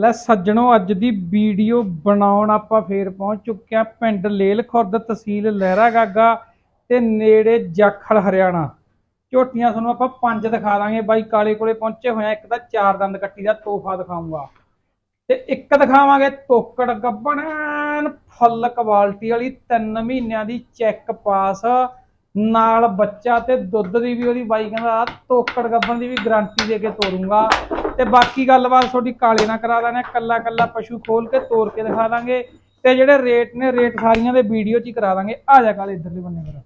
ਲੈ ਸੱਜਣੋ, ਅੱਜ ਦੀ ਵੀਡੀਓ ਬਣਾਉਣ ਆਪਾਂ ਫੇਰ ਪਹੁੰਚ ਚੁੱਕੇ ਆ ਪਿੰਡ ਲੇਲ ਖੁਰਦ ਤਹਿਸੀਲ ਲਹਿਰਾ ਗਾਗਾ ਤੇ ਨੇੜੇ ਜਾਖਲ, ਹਰਿਆਣਾ। ਝੋਟੀਆਂ ਤੁਹਾਨੂੰ ਆਪਾਂ ਪੰਜ ਦਿਖਾ ਦਾਂਗੇ। ਬਾਈ, ਕਾਲੇ ਕੋਲੇ ਪਹੁੰਚੇ ਹੋਏ ਇੱਕ ਤਾਂ ਚਾਰ ਦੰਦ ਕੱਟੀ ਦਾ ਤੋਹਫਾ ਦਿਖਾਉਂਗਾ ਤੇ ਇੱਕ ਦਿਖਾਵਾਂਗੇ ਤੋਕੜ ਗੱਬਣ ਐਨ ਫੁੱਲ ਕੁਆਲਿਟੀ ਵਾਲੀ 3 ਮਹੀਨਿਆਂ ਦੀ ਚੈੱਕ ਪਾਸ। ਨਾਲ ਬੱਚਾ ਤੇ ਦੁੱਧ ਦੀ ਵੀ ਉਹਦੀ ਬਾਈ ਕਹਿੰਦਾ ਤੋਕੜ ਗੱਬਣ ਦੀ ਵੀ ਗਾਰੰਟੀ ਦੇ ਕੇ ਤੋਰੂੰਗਾ। ਤੇ ਬਾਕੀ ਗੱਲਬਾਤ ਤੁਹਾਡੀ ਕਾਲੇ ਨਾਲ ਕਰਾ ਦਾਂਗੇ ਕੱਲਾ ਕੱਲਾ ਪਸ਼ੂ ਖੋਲ ਕੇ ਤੋਰ ਕੇ ਦਿਖਾ ਦਾਂਗੇ। ਤੇ ਜਿਹੜੇ ਰੇਟ ਨੇ ਰੇਟ ਸਾਰੀਆਂ ਦੇ ਵੀਡੀਓ 'ਚ ਹੀ ਕਰਾ ਦਾਂਗੇ। ਆ ਜਾ ਕਾਲੇ ਇੱਧਰਲੇ ਬੰਨੇ ਮੇਰਾ।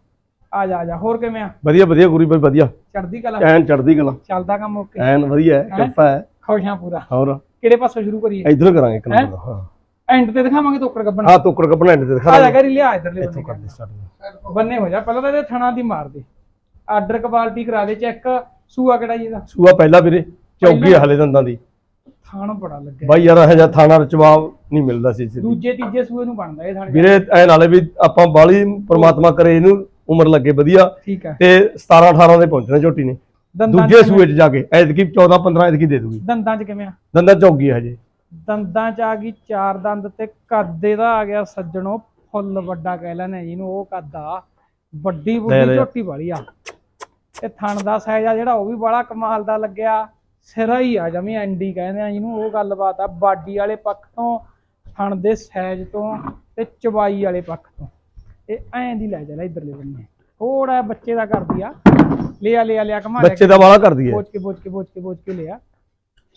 ਆ ਜਾ ਆ ਜਾ ਹੋਰ ਕਿਵੇਂ ਆ? ਵਧੀਆ ਵਧੀਆ ਗੁਰੀ ਬਾਈ ਵਧੀਆ। ਚੜਦੀ ਕਲਾ? ਐਨ ਚੜਦੀ ਕਲਾ। ਚੱਲਦਾ ਕੰਮ ਓਕੇ। ਐਨ ਵਧੀਆ ਹੈ? ਕਿਰਪਾ ਹੈ। ਖੁਸ਼ਾਂ ਪੂਰਾ। ਹੋਰ? ਕਿਹੜੇ ਪਾਸੋਂ ਸ਼ੁਰੂ ਕਰੀਏ? ਇਧਰੋਂ ਕਰਾਂਗੇ ਇੱਕ ਨੰਬਰ ਹਾਂ। ਐਂਡ ਤੇ ਦਿਖਾਵਾਂਗੇ ਤੋਕੜ ਗੱਬਣ। ਹਾਂ ਟੋਕਰ ਕੱਪਣਾ ਐਂਡ ਤੇ ਦਿਖਾ ਆ ਜਾ ਦਾਂਗੇ ਕਰੀ ਲਿਆ ਇੱਧਰਲੇ ਇੱਥੋਂ ਕਰਦੇ ਸਟਾਰਟ ਬੰਨੇ ਹੋ ਜਾ ਪਹਿਲਾਂ ਤਾਂ ਇਹਦੇ ਥਣਾ ਦੀ ਮਾਰ ਦੇ। ਆਰਡਰ ਕੁਆਲਿਟੀ ਕਰਾ ਦੇ ਚੈੱਕ ਸੂਆ ਕਿਹੜਾ ਜੀ ਇਹਦਾ? ਸੂਆ ਪਹਿਲਾ ਵੀਰੇ ਚੌਗੀ ਹਲੇ ਦੰਦਾਂ ਦੀ। ਥਾਣ ਬੜਾ ਲੱਗਿਆ। ਬਾਈ ਯਾਰ ਇਹ ਜਿਹਾ ਥਾਣਾ ਰਚਵਾਵ ਨਹੀਂ ਮਿਲਦਾ ਸੀ ਦੂਜੇ ਤੀਜੇ ਸੂਏ ਨੂੰ ਬਣਦਾ ਇਹ ਥਾਣ ਵੀਰੇ ਐ ਨਾਲੇ ਵੀ ਆਪਾਂ ਬਾਲੀ ਪ੍ਰਮਾਤਮਾ ਕਰੇ ਇਹਨੂੰ ਉਮਰ ਲੱਗੇ ਵਧੀਆ। ਠੀਕ ਹੈ ਤੇ 17 18 ਦੇ ਪਹੁੰਚਣਾ ਝੋਟੀ ਨੇ। ਦੂਜੇ ਸੂਏ 'ਚ ਜਾ ਕੇ ਐਤਕੀ 14 15 ਐਤਕੀ ਦੇ ਦੂਗੀ। ਦੰਦਾਂ 'ਚ ਕਿਵੇਂ ਆ? ਦੰਦਾਂ ਚੌਗੀ ਹਜੇ। ਦੰਦਾਂ 'ਚ ਆ ਗਈ ਚਾਰ ਦੰਦ ਤੇ ਕੱਦ ਇਹਦਾ ਆ ਗਿਆ ਸੱਜਣੋ ਫੁੱਲ ਵੱਡਾ ਕਹਿ ਲੈਣੇ ਜਿਹਨੂੰ ਉਹ ਕੱਦ ਆ। ਵੱਡੀ ਬੁੱਢੀ। ਝੋਟੀ ਵਾਲੀ ਆ। ਤੇ ਥਣ ਦਾ ਸਾਈਜ਼ ਆ ਜਿਹੜਾ ਉਹ ਵੀ ਬੜਾ ਕਮਾਲ ਦਾ ਲੱਗਿਆ। ਸਿਰਾ ਹੀ ਆ ਜਮੀ ਐਂਡੀ ਕਹਿੰਦੇ ਆ ਜਿਹਨੂੰ ਉਹ ਗੱਲਬਾਤ ਆ ਬਾਡੀ ਵਾਲੇ ਪੱਖ ਤੋਂ ਥਣ ਦੇ ਸਾਈਜ਼ ਤੋਂ ਤੇ ਚਬਾਈ ਵਾਲੇ ਪੱਖ ਤੋਂ। ਇਹ ਐਂ ਦੀ ਲੈ ਜਾ ਲੈ ਇਧਰਲੇ ਬੰਨੇ। ਥੋੜਾ ਬੱਚੇ ਦਾ ਕਰਦੀ ਆ। ਲਿਆ ਲਿਆ ਲਿਆ ਕਮਾ ਲਿਆ ਬੱਚੇ ਦਾ ਵਾਲਾ ਕਰਦੀ ਹੈ ਬੋਚ ਕੇ ਬੋਚ ਕੇ ਬੋਚ ਕੇ ਬੋਚ ਕੇ ਲਿਆ।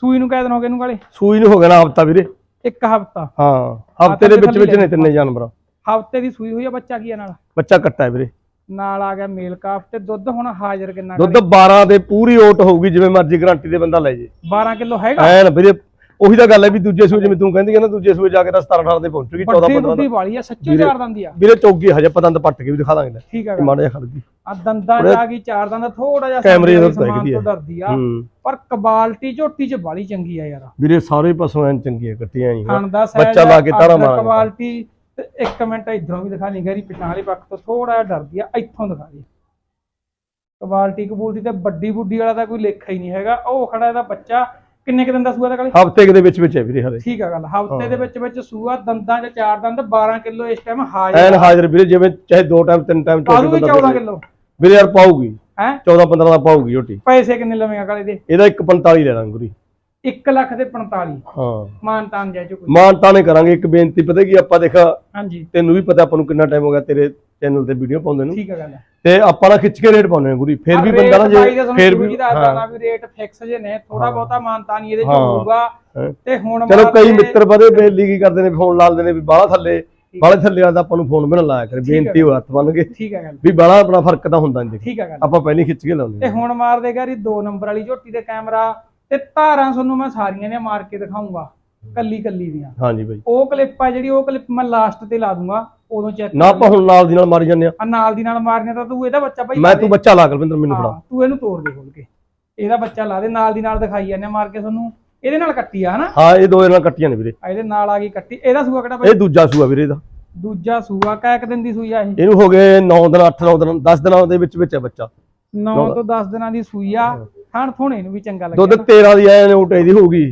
ਸੂਈ ਨੂੰ ਕਹਿ ਦੇਣਾ ਇਹਨੂੰ ਕਾਲੇ? ਸੂਈ ਨੂੰ ਹੋ ਗਿਆ ਨਾ ਹਫਤਾ ਵੀਰੇ। ਇੱਕ ਹਫਤਾ। ਹਾਂ ਹਫ਼ਤੇ ਦੇ ਵਿੱਚ ਵਿੱਚ ਨੇ ਤਿੰਨੇ ਜਾਨਵਰ। ਹਫ਼ਤੇ ਦੀ ਸੂਈ ਹੋਈ ਆ ਬੱਚਾ ਕੀ ਆ ਨਾਲ? ਬੱਚਾ ਕੱਟਾ ਹੈ ਵੀਰੇ। ਨਾਲ ਆ ਗਿਆ ਮੇਲ ਕਾਫ ਤੇ ਦੁੱਧ ਹੁਣ ਹਾਜ਼ਰ ਕਿੰਨਾ ਦੁੱਧ 12 ਦੇ ਪੂਰੀ ਓਟ ਹੋਊਗੀ ਜਿਵੇਂ ਮਰਜ਼ੀ ਗਾਰੰਟੀ ਦੇ ਬੰਦਾ ਲੈ ਜੇ। 12 ਕਿਲੋ ਹੈਗਾ? ਐਨ ਵੀਰੇ ਉਹੀ ਤਾਂ ਗੱਲ ਹੈ ਵੀ ਦੂਜੇ ਸੂਏ ਜਿਵੇਂ ਤੂੰ ਕਹਿੰਦੀ ਹੈ ਨਾ ਦੂਜੇ ਸੂਏ ਜਾ ਕੇ ਤਾਂ 17 18 ਤੇ ਪਹੁੰਚੂਗੀ 14 ਵੱਡੀ 15 ਬੁੱਢੀ ਵਾਲੀ ਆ ਸੱਚੀ ਚਾਰ ਦੰਦੀ ਆ। ਵੀਰੇ ਚੌਗੀ ਹਜੇ ਪਤੰਦ ਪੱਟ ਕੇ ਵੀ ਦਿਖਾ ਦਾਂਗੇ ਠੀਕ ਆ ਇਹ ਮਾੜਾ ਜਿਹਾ ਖੜ ਗਈ। ਆ ਦੰਦਾਂ ਆ ਗਈ ਚਾਰ ਦੰਦ ਥੋੜਾ ਜਿਹਾ ਕੈਮਰੇ ਤੋਂ ਦਿਖਦੀ ਆ। ਡਰਦੀ ਆ। ਹੂੰ। ਪਰ ਕਬਾਲਟੀ ਝੋਟੀ ਚ ਬਾਲੀ ਚੰਗੀ ਆ ਯਾਰ। ਵੀਰੇ ਸਾਰੇ ਪਾਸੋਂ ਐਨ ਚੰਗੀਆਂ ਕੱਟੀਆਂ ਹੀ ਦਾ ਬੱਚਾ ਲਾ ਕੇ ਤਾਰਾ ਮਾਰਾਂਗੇ। ਕਬਾਲਟੀ ਤੇ ਇੱਕ ਮਿੰਟ ਇਧਰੋਂ ਵੀ ਦਿਖਾ ਲਈ ਗੈਰੀ ਪਿਛਾਂ ਵਾਲੇ ਪੱਖ ਤੋਂ ਥੋੜਾ ਜਿਹਾ ਡਰਦੀ ਆ ਇੱਥੋਂ ਦਿਖਾ ਦੇ ਕਬਾਲਟੀ ਕਬੂਲਟੀ ਤੇ ਵੱਡੀ ਬੁੱਢੀ ਵਾਲਾ ਤਾਂ ਕੋਈ ਲੇਖਾ ਹੀ ਨਹੀਂ ਹੈਗਾ ਉਹ ਖੜਾ ਇਹਦਾ ਬੱਚਾ ਕਿੰਨੇ ਕੁ ਦਿਨ ਦਾ ਸੂਆ ਦਾ ਕਾਲੇ ਹਫ਼ਤੇ ਦੇ ਵਿੱਚ ਵਿੱਚ ਹੈ ਵੀਰੇ ਹਲੇ। ਠੀਕ ਆ ਗੱਲ ਹਫ਼ਤੇ ਦੇ ਵਿੱਚ ਵਿੱਚ ਸੂਆ ਦੰਦਾਂ ਚ ਚਾਰ ਦੰਦ 12 ਕਿਲੋ ਇਸ ਟਾਈਮ ਐਨ ਹਾਜ਼ਰ ਹਾਜ਼ਰ ਵੀਰੇ ਜਿਵੇਂ ਚਾਹੇ ਦੋ ਟਾਈਮ ਤਿੰਨ ਟਾਈਮ ਵੀ 14 ਬੰਦਾ ਕਿਲੋ? ਵੀਰੇ ਯਾਰ ਪਾਊਗੀ। ਹੈ? 14 15 ਦਾ ਪਾਊਗੀ ਝੋਟੀ ਪੈਸੇ ਕਿੰਨੇ ਲਵੇਂਗਾ ਕਾਲੇ ਦੇ? ਇਹਦਾ 145 ਲੈ ਦਾਂਗੇ ਗੁਰੀ 1 ਲੱਖ ਦੇ 45 ਹਾਂ। ਮਾਨਤਾਨ ਜੈ ਜੋ ਕੋਈ ਮਾਨ ਤਾਨੇ ਕਰਾਂਗੇ ਇੱਕ ਬੇਨਤੀ ਪਤਾ ਕੀ ਆਪਾਂ ਦੇਖ ਹਾਂਜੀ। ਤੈਨੂੰ ਵੀ ਪਤਾ ਆਪਾਂ ਨੂੰ ਕਿੰਨਾ ਟਾਈਮ ਹੋ ਗਿਆ ਤੇਰੇ ਚੈਨਲ ਤੇ ਵੀਡੀਓ ਪਾਉਂਦੇ ਨੂੰ। ਠੀਕ ਆ ਗੱਲ ਤੇ ਆਪਾਂ ਨਾ ਖਿੱਚ ਕੇ ਰੇਟ ਪਾਉਂਦੇ ਆ ਗੁਰੀ ਫਿਰ ਵੀ ਬੰਦਾ ਨਾ ਜੇ ਫਿਰ ਵੀ ਨਾ ਰੇਟ ਫਿਕਸ ਜੇ ਨੇ ਥੋੜਾ ਬਹੁਤਾ ਮਾਨਤਾਨ ਇਹਦੇ ਚ ਹਾਂ। ਹੋਊਗਾ। ਹਾਂ। ਤੇ ਹੁਣ ਚਲੋ ਕਈ ਮਿੱਤਰ ਬੜੇ ਬੇਲੀ ਕੀ ਕਰਦੇ ਨੇ ਫੋਨ ਲਾ ਦਿੰਦੇ ਨੇ ਵੀ ਬਾਹਲਾ ਥੱਲੇ ਬਾਹਲੇ ਥੱਲੇ ਆ ਤਾਂ ਆਪਾਂ ਨੂੰ ਫੋਨ ਵੀ ਨਾ ਲਾਇਆ ਕਰੇ ਬੇਨਤੀ ਹੋ ਹੱਥ ਬੰਨ ਕੇ। ਠੀਕ ਆ ਗੱਲ। ਵੀ ਬਾਹਲਾ ਆਪਣਾ ਫ਼ਰਕ ਤਾਂ ਹੁੰਦਾ ਨਹੀਂ ਠੀਕ ਆ ਗੱਲ। ਆਪਾਂ ਪਹਿਲਾਂ ਹੀ ਖਿੱਚ ਕੇ ਲਾਉਂਦੇ ਤੇ ਹਾਂ। ਹੁਣ ਮਾਰ ਦੇਗਾ ਰੀ 2 ਨੰਬਰ ਵਾਲੀ ਝੋਟੀ ਦੇ ਕੈਮਰਾ ਤੇ ਧਾਰਾਂ ਤੁਹਾਨੂੰ ਮੈਂ ਸਾਰੀਆਂ ਨੇ ਮਾਰ ਕੇ ਦਿਖਾਉਂਗਾ। ਕੱਲੀ ਕੱਲੀ ਦੀਆਂ। ਹਾਂਜੀ ਬਾਈ। ਉਹ ਕਲਿੱਪ ਆ ਜਿਹੜੀ ਉਹ ਕਲਿੱਪ ਮੈਂ ਲਾਸਟ ਤੇ ਲਾ ਦੂੰਗਾ ਉਦੋਂ ਚੈੱਕ ਨਾ ਆਪਾਂ ਹੁਣ ਨਾਲ ਦੀ ਨਾਲ ਮਾਰੀ ਜਾਂਦੇ ਆ। ਨਾਲ ਦੀ ਨਾਲ ਮਾਰਨੇ ਤਾਂ ਤੂੰ ਇਹਦਾ ਬੱਚਾ ਭਾਈ ਮੈਂ ਤੂੰ। ਬੱਚਾ ਲਾ ਕਲਵਿੰਦਰ ਮੈਨੂੰ ਹਾਂ, ਫੜਾ। ਤੂੰ ਇਹਨੂੰ ਤੋੜ ਦੇ ਖੋਲ ਕੇ। ਇਹਦਾ ਬੱਚਾ ਲਾ ਦੇ ਨਾਲ ਦੀ ਨਾਲ ਦਿਖਾਈ ਜਾਂਦੇ ਮਾਰ ਕੇ ਤੁਹਾਨੂੰ। ਇਹਦੇ ਨਾਲ ਕੱਟੀ ਆ ਹਨਾ? ਹਾਂ ਇਹ ਦੋ ਇਹਨਾਂ ਕੱਟੀਆਂ ਨੇ ਵੀਰੇ। ਇਹਦੇ ਨਾਲ ਆ ਗਈ ਕੱਟੀ। ਇਹਦਾ ਸੂਆ ਕਿਹੜਾ ਭਾਈ? ਇਹ ਦੂਜਾ ਸੂਆ ਵੀਰੇ ਦਾ ਦੂਜਾ ਸੂਆ ਕਾ ਇੱਕ ਦਿਨ ਦੀ ਸੂਈ ਆ ਇਹ? ਇਹਨੂੰ ਹੋ ਗਏ 9 ਦਿਨ 8 9 ਦਿਨ 10 ਦਿਨਾਂ ਦੇ ਵਿੱਚ ਵਿੱਚ ਹੈ ਬੱਚਾ। 9 ਤੋਂ 10 ਦਿਨਾਂ ਦੀ ਸੂਈ ਆ। ਥਣ ਥੋਣੇ ਨੂੰ ਵੀ ਚੰਗਾ ਦੁੱਧ ਲੱਗਿਆ 13 ਦੀ ਐ ਉਟੇ ਦੀ ਹੋਊਗੀ।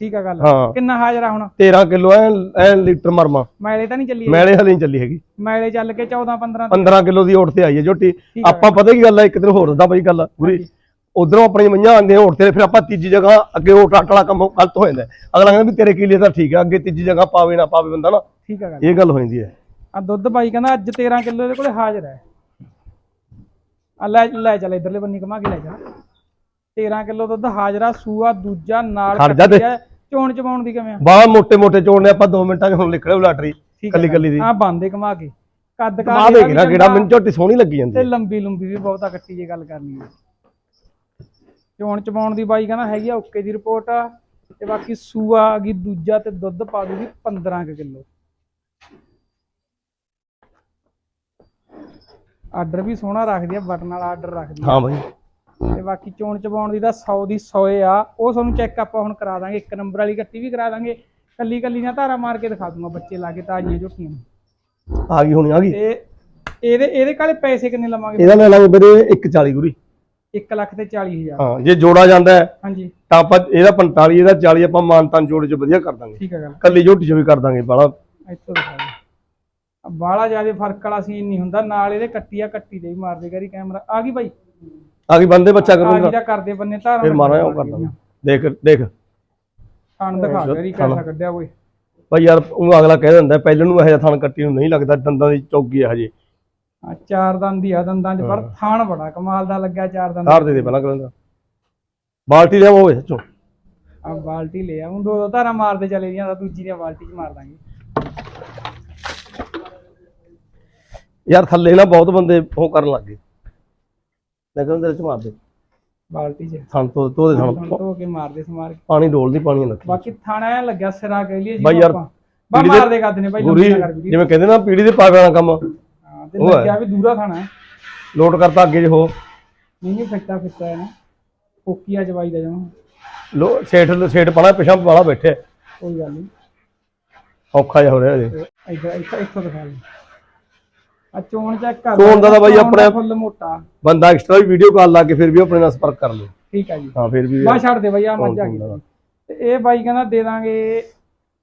ਠੀਕ ਆ ਗੱਲ। ਹਾਂ। ਕਿੰਨਾ ਹਾਜ਼ਰ ਆ ਹੁਣ? 13 ਕਿਲੋ ਐ ਐ ਲੀਟਰ ਮਰਮਾ। ਮੈਲੇ ਤਾਂ ਨਹੀਂ ਚੱਲੀ ਮੈਲੇ ਹਲੇ ਨਹੀਂ ਚੱਲੀ ਹੈਗੀ। ਮੈਲੇ ਚੱਲ ਕੇ 14 15 15 ਕਿਲੋ ਦੀ ਓਟ ਤੇ ਆਈ ਹੈ ਝੋਟੀ। ਆ। ਆਪਾਂ ਪਤਾ ਕੀ ਗੱਲ ਹੈ ਇੱਕ ਦਿਨ ਹੋਰ ਦੱਸਦਾ ਬਈ ਗੱਲ ਗੁਰੀ ਉਧਰੋਂ ਆਪਣੀ ਮਈਆਂ ਆਉਂਦੀਆਂ ਓਟ ਤੇ ਫਿਰ ਆਪਾਂ ਤੀਜੀ ਜਗ੍ਹਾ ਅੱਗੇ ਆਟ ਵਾਲਾ ਕੰਮ ਗਲਤ ਹੋ ਜਾਂਦਾ। ਅਗਲਾ ਕਹਿੰਦਾ ਵੀ ਤੇਰੇ ਕੀ ਲਈ ਤਾਂ ਠੀਕ ਹੈ ਅੱਗੇ ਤੀਜੀ ਜਗ੍ਹਾ ਪਾਵੇ ਨਾ ਪਾਵੇ ਬੰਦਾ ਨਾ। ਠੀਕ ਆ ਗੱਲ। ਇਹ ਗੱਲ ਹੋ ਜਾਂਦੀ ਹੈ। ਆ ਦੁੱਧ ਬਾਈ ਕਹਿੰਦਾ ਅੱਜ 13 ਕਿਲੋ ਇਹਦੇ ਕੋਲੇ ਹਾਜ਼ਰ ਹੈ। ਆ ਲੈ ਲੈ ਚੱਲ ਇਧਰਲੇ ਬੰਨੀ ਕਮਾ ਕੇ ਲੈ ਜਾ। 13 ਕਿਲੋ ਦੁੱਧ ਹਾਜ਼ਰਾ ਸੂਆ ਦੂਜਾ ਨਾਲ ਖੜ ਜਾ ਚੋਣ ਚਵਾਉਣ ਦੀ ਕਿਵੇਂ ਆ? ਬਾਹਲਾ ਮੋਟੇ ਮੋਟੇ ਚੋੜਨੇ ਆਪਾਂ 2 ਮਿੰਟਾਂ 'ਚ ਹੁਣ ਲਿਖੜੇ ਉਲਾਟਰੀ ਠੀਕ ਕੱਲੀ ਕੱਲੀ ਦੀ। ਆ ਬੰਦੇ ਘਮਾ ਕੇ। ਕੱਦ ਕਾ ਕਮਾ ਦੇਗੀ ਨਾ ਕਿਹੜਾ ਮੈਨੂੰ ਝੋਟੀ ਸੋਹਣੀ ਲੱਗੀ ਜਾਂਦੀ ਤੇ ਲੰਬੀ ਲੰਬੀ ਵੀ ਬਹੁਤਾ ਕੱਟੀ ਜੇ ਗੱਲ ਕਰ ਲਈਏ ਚੋਣ ਚਵਾਉਣ ਦੀ ਬਾਈ ਕਹਿੰਦਾ ਹੈਗੀ ਆ ਓਕੇ ਦੀ ਰਿਪੋਰਟ ਆ। ਤੇ ਬਾਕੀ ਸੂਆ ਆ ਗਈ ਦੂਜਾ ਤੇ ਦੁੱਧ ਪਾ ਦੂਗੀ 15 ਕਿਲੋ। ਆਰਡਰ ਵੀ ਸੋਹਣਾ ਰੱਖਦੀ ਆ ਬਟਨ ਵਾਲਾ ਆਰਡਰ ਰੱਖਦੀ ਹਾਂ ਬਾਈ। ਤੇ ਬਾਕੀ ਚੋਣ ਚਵਾਉਣ ਦੀ ਤਾਂ 100 ਦੀ 100 ਆ। ਉਹ ਤੁਹਾਨੂੰ ਚੈੱਕ ਆਪਾਂ ਹੁਣ ਕਰਾ ਦਾਂਗੇ। ਇੱਕ ਨੰਬਰ ਵਾਲੀ ਕੱਟੀ ਵੀ ਕਰਾ ਦਾਂਗੇ। ਕੱਲੀ ਕੱਲੀ ਨਾਲ ਧਾਰਾ ਮਾਰ ਕੇ ਦਿਖਾ ਦੂੰਗਾ ਬੱਚੇ ਲਾ ਕੇ ਤਾਜ਼ੀਆਂ ਝੋਟੀਆਂ ਨੂੰ। ਆ ਗਈ ਹੁਣੀ ਆ ਗਈ? ਤੇ ਇਹਦੇ ਇਹਦੇ ਕਾਲੇ ਪੈਸੇ ਕਿੰਨੇ ਲਵਾਂਗੇ? ਇਹਦਾ ਲੈ ਲਾਂਗੇ ਵੀਰੇ 140 ਗੁਰੀ 1 ਲੱਖ ਤੇ 40000 ਹਾਂ ਜੇ ਜੋੜਾ ਜਾਂਦਾ ਹਾਂਜੀ। ਤਾਂ ਆਪਾਂ ਇਹਦਾ 45 ਇਹਦਾ 40 ਆਪਾਂ ਮਾਨਤਾਨ ਜੋੜੇ ਚ ਵਧੀਆ ਕਰ ਦਾਂਗੇ। ਠੀਕ ਹੈ ਗੱਲ। ਕੱਲੀ ਝੋਟੀ ਚ ਵੀ ਕਰ ਦਾਂਗੇ ਬਾਲਾ ਇੱਥੋਂ ਦਿਖਾ ਬਾਲਾ ਜ਼ਿਆਦਾ ਫ਼ਰਕ ਵਾਲਾ ਸੀਨ ਨਹੀਂ ਹੁੰਦਾ। ਨਾਲ ਇਹਦੇ ਕੱਟੀ ਆ ਕੱਟੀ ਦੇ ਵੀ ਕਰੀ ਕੈਮਰਾ ਆ ਗਈ ਬਾਈ? ਆ ਗਈ ਬੰਦੇ ਬੱਚਾ ਆ ਕਰੂੰਗਾ ਦਾ ਕਰਦੇ ਬੰਨੇ ਧਾਰਾਂ ਫਿਰ ਮਾਰਾਂ ਉਹ ਕਰ ਦਾਂਗੇ ਦੇਖ ਦੇਖ। ਥਣ ਦਿਖਾ ਕਰੀ ਕੈਸਾ ਕੱਢਿਆ ਓਏ ਭਾਈ ਯਾਰ ਉਹ ਅਗਲਾ ਕਹਿ ਦਿੰਦਾ ਪਹਿਲਾਂ ਨੂੰ ਇਹੋ ਜਿਹਾ ਥਣ ਕੱਟੀ ਨੂੰ ਨਹੀਂ ਲੱਗਦਾ ਦੰਦਾਂ ਦੀ ਚੌਗੀ ਹੈ ਹਜੇ। ਆ ਚਾਰ ਦੰਦ ਹੀ ਆ ਦੰਦਾਂ 'ਚ ਪਰ ਥਣ ਬੜਾ ਕਮਾਲ ਦਾ ਲੱਗਿਆ ਚਾਰ ਦੰਦ ਧਾਰ ਦੇ ਦੇ ਪਹਿਲਾਂ ਕਹਿੰਦਾ ਬਾਲਟੀ ਲਿਆਓ ਓਏ ਸੱਚੋ। ਆ ਬਾਲਟੀ ਲੈ ਆ ਹੁਣ ਦੋ ਦੋ ਧਾਰਾਂ ਮਾਰਦੇ ਚਲੇ ਤਾਂ ਦੂਜੀ ਦੀਆਂ ਬਾਲਟੀ 'ਚ ਮਾਰ ਦਾਂਗੇ। ਯਾਰ ਥੱਲੇ ਨਾ ਬਹੁਤ ਬੰਦੇ ਉਹ ਕਰਨ ਲੱਗ ਕਹਿੰਦਾ ਤੇਰੇ ਚ ਮਾਰ ਦੇ। ਬਾਲਟੀ 'ਚ। ਥਣ ਤੋਂ ਤੋਂ ਦੇ ਥਣ। ਥਣ ਧੋ ਕੇ ਮਾਰਦੇ ਸਮਾਰ ਕੇ। ਪਾਣੀ ਡੋਲਦੀ ਪਾਣੀ ਨਾ ਬਾਕੀ ਥਾਣਾ ਐ ਲੱਗਿਆ ਸਿਰਾ ਕਹਿ ਲਈਏ ਬਾਈ ਯਾਰ, ਬਾ ਪੀੜੀ ਦੇ- ਮਾਰਦੇ ਕਰਦੇ ਨੇ ਬਾਈ ਗੁਰੀ ਲੰਬੀ ਨਾ ਕਰ ਵੀਡੀਓ। ਜਿਵੇਂ ਕਹਿੰਦੇ ਨਾ ਪੀੜੀ ਦੇ ਪਾਵੇ ਵਾਲਾ ਕੰਮ। ਹਾਂ ਤੇ ਉਹ। ਲੱਗਿਆ ਵੀ ਦੂਰਾ ਥਾਣਾ। ਲੋਟ ਕਰਤਾ ਅੱਗੇ ਜੇ ਹੋ ਨਹੀਂ ਨਹੀਂ ਫਿੱਟਾ ਫਿੱਟਾ ਹੈ ਨਾ। ਕੋਕੀਆ ਜਵਾਈ ਦਾ ਜਮਾ। ਲੋ ਸੇਠ ਸੇਠ ਪਾਣਾ ਪਿਛਾਂ ਵਾਲਾ ਬੈਠੇ। ਕੋਈ ਗੱਲ ਨਹੀਂ। ਔਖਾ ਜਿਹਾ ਹੋ ਰਿਹਾ ਜੇ ਤੇ ਇੱਧਰ ਇੱਥੋਂ ਇੱਥੋਂ ਦਿਖਾ ਲਈ ਆ ਚੋਣ ਚੈੱਕ ਕਰ ਚੋਣ ਦਾ ਤਾਂ ਬਾਈ ਆਪਣੇ- ਫੁੱਲ ਮੋਟਾ। ਬੰਦਾ ਐਕਸਟਰਾ ਵੀ ਵੀਡੀਓ ਕਾਲ ਲਾ ਕੇ ਫਿਰ ਵੀ ਆਪਣੇ ਨਾਲ ਸੰਪਰਕ ਕਰ ਲਓ। ਠੀਕ ਹੈ ਜੀ। ਹਾਂ ਫਿਰ ਵੀ ਬਾ ਛੱਡ ਦੇ ਬਈ ਆ ਮੱਝ ਆ ਚੋਣ ਗਈ। ਦਾ। ਤੇ ਇਹ ਬਾਈ ਕਹਿੰਦਾ ਦੇ ਦਾਂਗੇ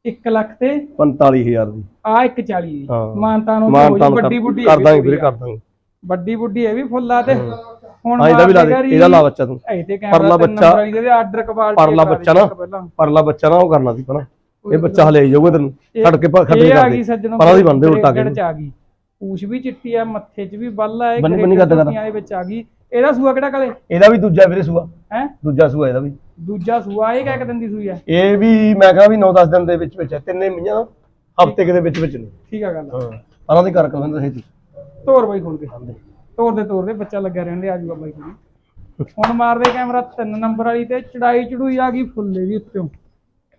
1 ਲੱਖ ਤੇ 45000 ਦੀ। ਆ 140 ਦੀ। ਹਾਂ। ਮਾਨਤਾ ਨੂੰ ਵੱਡੀ ਬੁੱਢੀ ਕਰ ਦਾਂਗੇ ਵੀਰੇ ਕਰ ਦਾਂਗੇ। ਵੱਡੀ ਬੁੱਢੀ ਇਹ ਵੀ ਫੁੱਲ ਤੇ ਹੁਣ ਹਾਂ ਇਹਦਾ ਵੀ ਲਾ ਦੇ ਇਹਦਾ ਲਾ ਬੱਚਾ ਤੂੰ। ਪਰਲਾ ਬੱਚਾ- ਆਰਡਰ ਕਵਾਲ ਪਰਲਾ ਬੱਚਾ ਨਾ ਪਰਲਾ ਬੱਚਾ ਨਾ ਉਹ ਕਰਨਾ ਸੀ ਪਨਾ ਇਹ ਬੱਚਾ ਹਲੇ ਜਾਊਗਾ ਤੈਨੂੰ। ਛੱਡ ਕੇ ਭਾ- ਖੱਤੇ ਇਹ ਆ ਕਰ ਗਈ ਦੇ। ਸੱਜਣੋਂ ਪਰਾਂ ਦੀ ਬੰਦੇ ਉਲਟਾ ਕੇ। ਪੂਛ ਵੀ ਚਿੱਟੀ ਆ ਮੱਥੇ 'ਚ ਵੀ ਬੱਲ ਆ ਇਹ ਬੰਨੀ- ਬੰਨੀ ਕਰ ਦੇ ਕਰ। ਦੇ ਵਿੱਚ ਆ ਗਈ। ਇਹਦਾ ਸੂਆ ਕਿਹੜਾ ਕਲੇ? ਇਹਦਾ ਵੀ ਦੂਜਾ ਵੀਰੇ ਸੂਆ। ਹੈ? ਦੂਜਾ ਸੂਆ ਇਹਦਾ ਵੀ। ਦੂਜਾ ਸੂਆ ਇਹ ਕਿਹ ਦਿਨ ਦੀ ਸੂਈ ਆ? ਇਹ ਵੀ ਮੈਂ ਕਹਾਂ ਵੀ 9-10 ਦਿਨ ਦੇ ਵਿੱਚ ਵਿੱਚ ਹੈ ਤਿੰਨੇ ਮੀਆਂ ਹਫ਼ਤੇ ਦੇ ਵਿੱਚ ਵਿੱਚ ਨੇ। ਠੀਕ ਆ ਗੱਲ ਹਾਂ ਪਰਾਂ ਦੀ ਕਰ ਕਹਿੰਦਾ ਸੀ ਤੋਰ ਬਾਈ ਖੋਲ ਕੇ। ਤੋਰ ਦੇ ਤੋਰ ਦੇ ਬੱਚਾ ਲੱਗਿਆ ਰਹਿੰਦੇ ਆ ਜੂਗਾ ਬਾਈ ਕੋਲ ਹੁਣ ਮਾਰਦੇ ਕੈਮਰਾ ਤਿੰਨ ਨੰਬਰ ਵਾਲੀ ਤੇ ਚੜਾਈ ਚੜੂਈ ਆ ਗਈ ਫੁੱਲੇ ਦੀ ਉੱਤੋਂ।